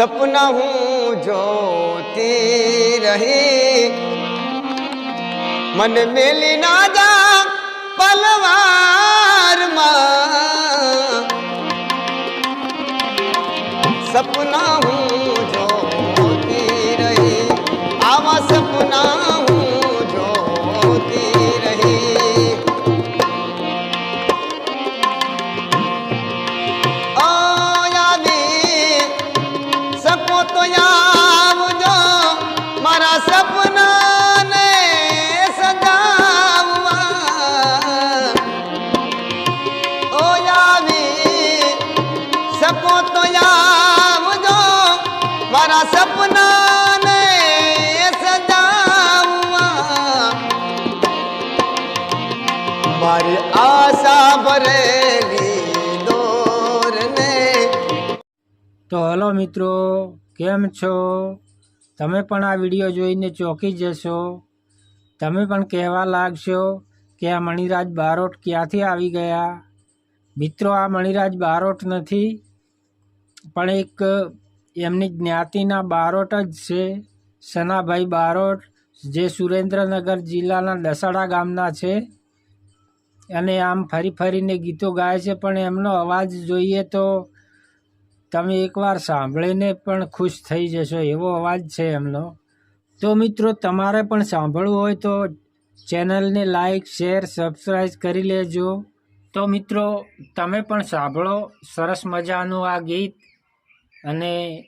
સપના હું જોતી રહી. મન મેલી ના જા પલવારમાં. સપના મારા સપનાને સજાવવા. મારી આશા ભરેલી તો હલો મિત્રો, કેમ છો? તમે પણ આ વીડિયો જોઈને ચોંકી જશો. તમે પણ કહેવા લાગશો કે આ મણિરાજ બારોટ ક્યાંથી આવી ગયા? મિત્રો, આ મણિરાજ બારોટ નથી, પણ એક એમની જ્ઞાતિના બારોટ જ છે. સનાભાઈ બારોટ જે સુરેન્દ્રનગર જિલ્લાના દસાડા ગામના છે. અને આમ ફરી ફરીને ગીતો ગાય છે, પણ એમનો અવાજ જોઈએ તો તમે એકવાર સાંભળીને પણ ખુશ થઈ જશો, એવો અવાજ છે એમનો. તો મિત્રો, તમારે પણ સાંભળવું હોય તો ચેનલને લાઈક, શેર, સબસ્ક્રાઈબ કરી લેજો. તો મિત્રો, તમે પણ સાંભળો. સરસ મજાનું આ ગીત. અને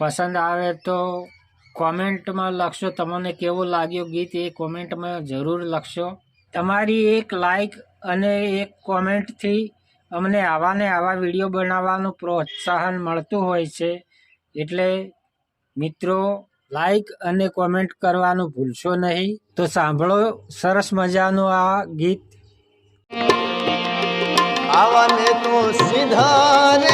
પસંદ આવે તો કોમેન્ટમાં લખશો. તમને કેવું લાગ્યું ગીત એ કોમેન્ટમાં જરૂર લખશો. તમારી એક લાઈક અને એક કોમેન્ટથી અમને આવા ને આવા વીડિયો બનાવવાનું પ્રોત્સાહન મળતું હોય છે. એટલે મિત્રો લાઈક અને કોમેન્ટ કરવાનું ભૂલશો નહીં. તો સાંભળો સરસ મજાનું આ ગીત. આવાને તો સીધા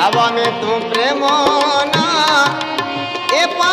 पावन तू प्रेमो ना ए पा